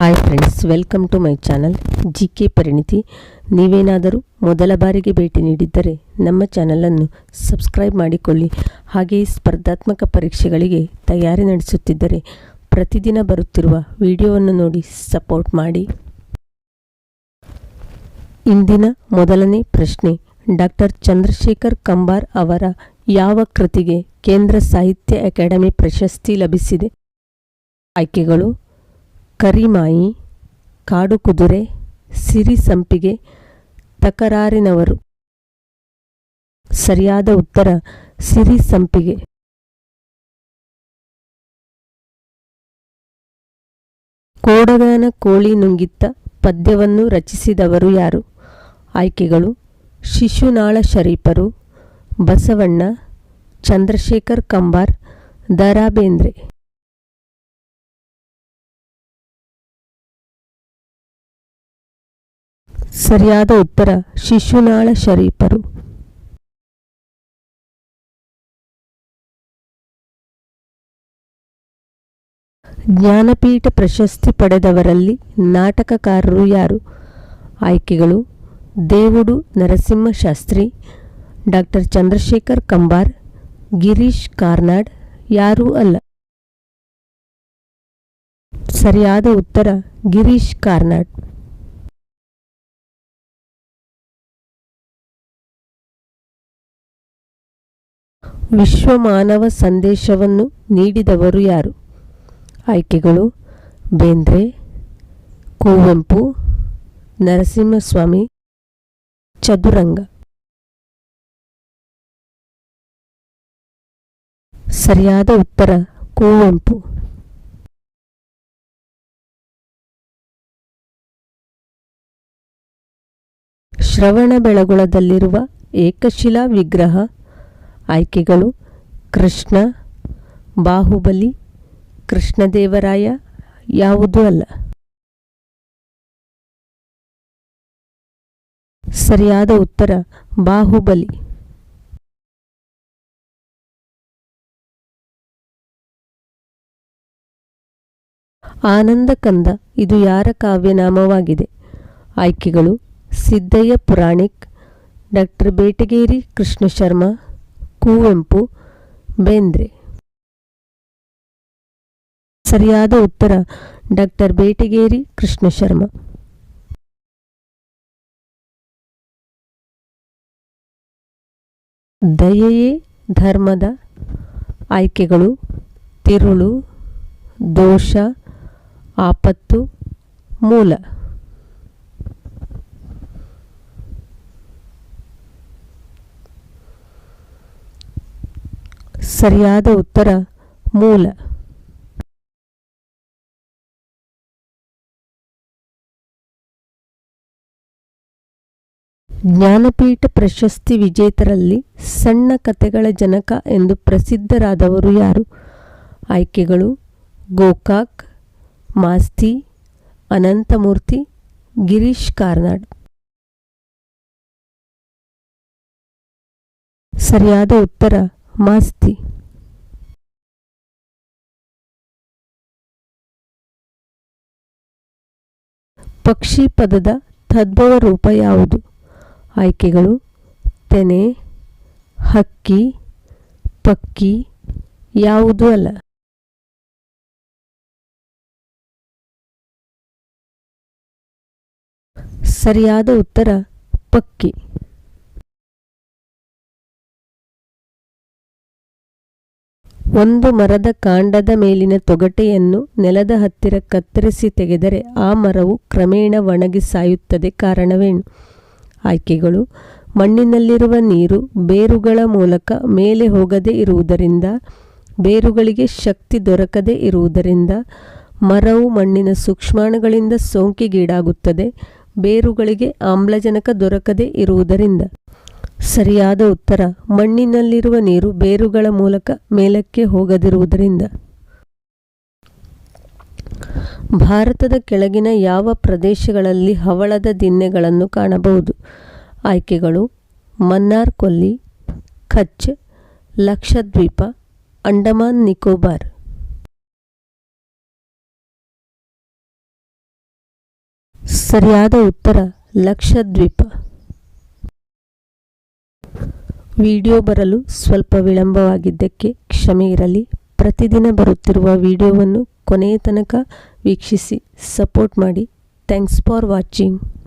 Hi friends welcome to my channel G K Parinithi ನೀವೇನಾದರೂ ಮೊದಲ ಬಾರಿಗೆ ಭೇಟಿ ನೀಡಿದ್ದರೆ ನಮ್ಮ ಚಾನಲನ್ನು ಸಬ್ಸ್ಕ್ರೈಬ್ ಮಾಡಿಕೊಳ್ಳಿ. ಹಾಗೆಯೇ ಸ್ಪರ್ಧಾತ್ಮಕ ಪರೀಕ್ಷೆಗಳಿಗೆ ತಯಾರಿ ನಡೆಸುತ್ತಿದ್ದರೆ ಪ್ರತಿದಿನ ಬರುತ್ತಿರುವ ವಿಡಿಯೋವನ್ನು ನೋಡಿ ಸಪೋರ್ಟ್ ಮಾಡಿ. ಇಂದಿನ ಮೊದಲನೇ ಪ್ರಶ್ನೆ ಡಾಕ್ಟರ್ ಚಂದ್ರಶೇಖರ್ ಕಂಬಾರ್ ಅವರ ಯಾವ ಕೃತಿಗೆ ಕೇಂದ್ರ ಸಾಹಿತ್ಯ ಅಕಾಡೆಮಿ ಪ್ರಶಸ್ತಿ ಲಭಿಸಿದೆ? ಆಯ್ಕೆಗಳು ಕರಿಮಾಯಿ, ಕಾಡು ಕುದುರೆ, ಸಿರಿ ಸಂಪಿಗೆ ತಕರಾರಿನವರು. ಸರಿಯಾದ ಉತ್ತರ, ಸಿರಿ ಸಂಪಿಗೆ. ಕೋಡಗನ ಕೋಳಿ ನುಂಗಿತ್ತ ಪದ್ಯವನ್ನು ರಚಿಸಿದವರು ಯಾರು? ಆಯ್ಕೆಗಳು, ಶಿಶುನಾಳ ಶರೀಫರು, ಬಸವಣ್ಣ, ಚಂದ್ರಶೇಖರ್ ಕಂಬಾರ್ ದ ರಾ ಬೇಂದ್ರೆ ಸರಿಯಾದ ಉತ್ತರ ಶಿಶುನಾಳ ಶರೀಫರು. ಜ್ಞಾನಪೀಠ ಪ್ರಶಸ್ತಿ ಪಡೆದವರಲ್ಲಿ ನಾಟಕಕಾರರು ಯಾರು? ಆಯ್ಕೆಗಳು, ದೇವುಡು ನರಸಿಂಹಶಾಸ್ತ್ರಿ, ಡಾಕ್ಟರ್ ಚಂದ್ರಶೇಖರ್ ಕಂಬಾರ್, ಗಿರೀಶ್ ಕಾರ್ನಾಡ್ ಯಾರೂ ಅಲ್ಲ. ಸರಿಯಾದ ಉತ್ತರ ಗಿರೀಶ್ ಕಾರ್ನಾಡ್. ವಿಶ್ವ ಮಾನವ ಸಂದೇಶವನ್ನು ನೀಡಿದವರು ಯಾರು? ಆಯ್ಕೆಗಳು ಬೇಂದ್ರೆ, ಕುವೆಂಪು, ನರಸಿಂಹಸ್ವಾಮಿ, ಚದುರಂಗ. ಸರಿಯಾದ ಉತ್ತರ, ಕುವೆಂಪು. ಶ್ರವಣಬೆಳಗೊಳದಲ್ಲಿರುವ ಏಕಶಿಲಾ ವಿಗ್ರಹ ಆಯ್ಕೆಗಳು ಕೃಷ್ಣ, ಬಾಹುಬಲಿ, ಕೃಷ್ಣದೇವರಾಯ ಯಾವುದೂ ಅಲ್ಲ. ಸರಿಯಾದ ಉತ್ತರ ಬಾಹುಬಲಿ. ಆನಂದ ಕಂದ ಇದು ಯಾರ ಕಾವ್ಯನಾಮವಾಗಿದೆ? ಆಯ್ಕೆಗಳು ಸಿದ್ದಯ್ಯ ಪುರಾಣಿಕ್, ಡಾಕ್ಟರ್ ಬೇಟಗೇರಿ ಕೃಷ್ಣ ಶರ್ಮಾ. ಕುವೆಂಪು, ಬೇಂದ್ರೆ. ಸರಿಯಾದ ಉತ್ತರ, ಡಾಕ್ಟರ್ ಬೇಟಗೇರಿ ಕೃಷ್ಣ ಶರ್ಮಾ ದಯೆಯೇ ಧರ್ಮದ ಆಯ್ಕೆಗಳು, ತಿರುಳು, ದೋಷ, ಆಪತ್ತು, ಮೂಲ. ಸರಿಯಾದ ಉತ್ತರ, ಮೂಲ. ಜ್ಞಾನಪೀಠ ಪ್ರಶಸ್ತಿ ವಿಜೇತರಲ್ಲಿ ಸಣ್ಣ ಕಥೆಗಳ ಜನಕ ಎಂದು ಪ್ರಸಿದ್ಧರಾದವರು ಯಾರು? ಆಯ್ಕೆಗಳು, ಗೋಕಾಕ್, ಮಾಸ್ತಿ, ಅನಂತಮೂರ್ತಿ, ಗಿರೀಶ್ ಕಾರ್ನಾಡ್. ಸರಿಯಾದ ಉತ್ತರ ಮಾಸ್ತಿ ಪಕ್ಷಿ ಪದದ ತದ್ಭವ ರೂಪ ಯಾವುದು? ಆಯ್ಕೆಗಳು ತೆನೆ, ಹಕ್ಕಿ, ಪಕ್ಕಿ ಯಾವುದೂ ಅಲ್ಲ. ಸರಿಯಾದ ಉತ್ತರ ಪಕ್ಕಿ. ಒಂದು ಮರದ ಕಾಂಡದ ಮೇಲಿನ ತೊಗಟೆಯನ್ನು ನೆಲದ ಹತ್ತಿರ ಕತ್ತರಿಸಿ ತೆಗೆದರೆ ಆ ಮರವು ಕ್ರಮೇಣ ಒಣಗಿ ಸಾಯುತ್ತದೆ ಕಾರಣವೇನು? ಆಯ್ಕೆಗಳು. ಮಣ್ಣಿನಲ್ಲಿರುವ ನೀರು ಬೇರುಗಳ ಮೂಲಕ ಮೇಲೆ ಹೋಗದೇ ಇರುವುದರಿಂದ, ಬೇರುಗಳಿಗೆ ಶಕ್ತಿ ದೊರಕದೇ ಇರುವುದರಿಂದ, ಮರವು ಮಣ್ಣಿನ ಸೂಕ್ಷ್ಮಾಣುಗಳಿಂದ ಸೋಂಕಿಗೀಡಾಗುತ್ತದೆ, ಬೇರುಗಳಿಗೆ ಆಮ್ಲಜನಕ ದೊರಕದೇ ಇರುವುದರಿಂದ. ಸರಿಯಾದ ಉತ್ತರ. ಮಣ್ಣಿನಲ್ಲಿರುವ ನೀರು ಬೇರುಗಳ ಮೂಲಕ ಮೇಲಕ್ಕೆ ಹೋಗದಿರುವುದರಿಂದ. ಭಾರತದ ಕೆಳಗಿನ ಯಾವ ಪ್ರದೇಶಗಳಲ್ಲಿ ಹವಳದ ದಿನ್ನೆಗಳನ್ನು ಕಾಣಬಹುದು? ಆಯ್ಕೆಗಳು, ಮನ್ನಾರ್ ಕೊಲ್ಲಿ, ಕಚ್, ಲಕ್ಷದ್ವೀಪ, ಅಂಡಮಾನ್ ನಿಕೋಬಾರ್. ಸರಿಯಾದ ಉತ್ತರ ಲಕ್ಷದ್ವೀಪ. ವಿಡಿಯೋ ಬರಲು ಸ್ವಲ್ಪ ವಿಳಂಬವಾಗಿದ್ದಕ್ಕೆ ಕ್ಷಮೆ ಇರಲಿ. ಪ್ರತಿದಿನ ಬರುತ್ತಿರುವ ವಿಡಿಯೋವನ್ನು ಕೊನೆಯ ತನಕ ವೀಕ್ಷಿಸಿ, ಸಪೋರ್ಟ್ ಮಾಡಿ. Thanks for watching.